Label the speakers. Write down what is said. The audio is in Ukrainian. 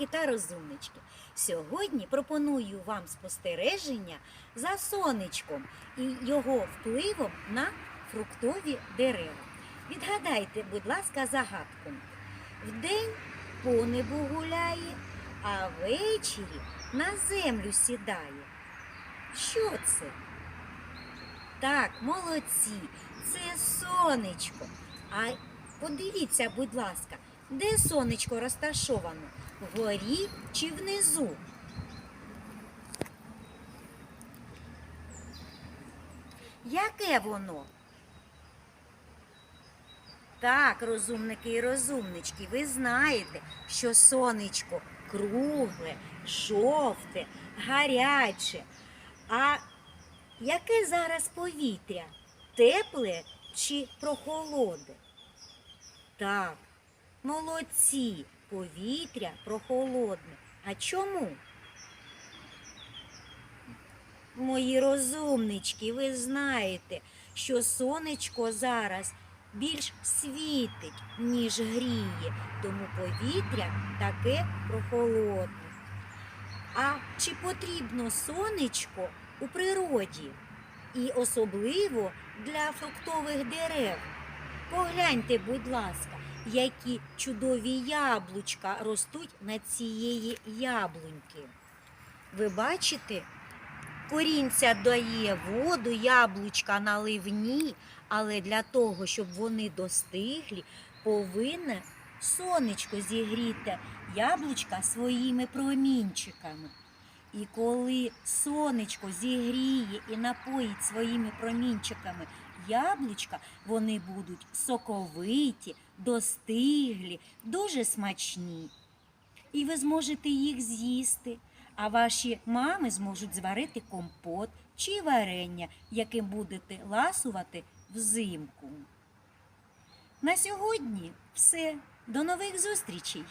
Speaker 1: розумники та розумнички. Сьогодні пропоную вам спостереження за сонечком і його впливом на фруктові дерева. Відгадайте, будь ласка, загадку. Вдень по небу гуляє, а ввечері на землю сідає. Що це? Так, молодці, це сонечко. А подивіться, будь ласка, де сонечко розташовано? Вгорі чи внизу? Яке воно? Так, розумники і розумнички, ви знаєте, що сонечко кругле, жовте, гаряче. А яке зараз повітря? Тепле чи прохолоде? Так, молодці, повітря прохолодне. А чому? Мої розумнички, ви знаєте, що сонечко зараз більш світить, ніж гріє, тому повітря таке прохолодне. А чи потрібно сонечко у природі? І особливо для фруктових дерев? Погляньте, будь ласка, які чудові яблучка ростуть на цієї яблуньки. Ви бачите, корінця дає воду, яблучка наливні, але для того, щоб вони достиглі, повинне сонечко зігріти яблучка своїми промінчиками. І коли сонечко зігріє і напоїть своїми промінчиками яблучка, вони будуть соковиті, достиглі, дуже смачні. І ви зможете їх з'їсти, а ваші мами зможуть зварити компот чи варення, яким будете ласувати взимку. На сьогодні все. До нових зустрічей!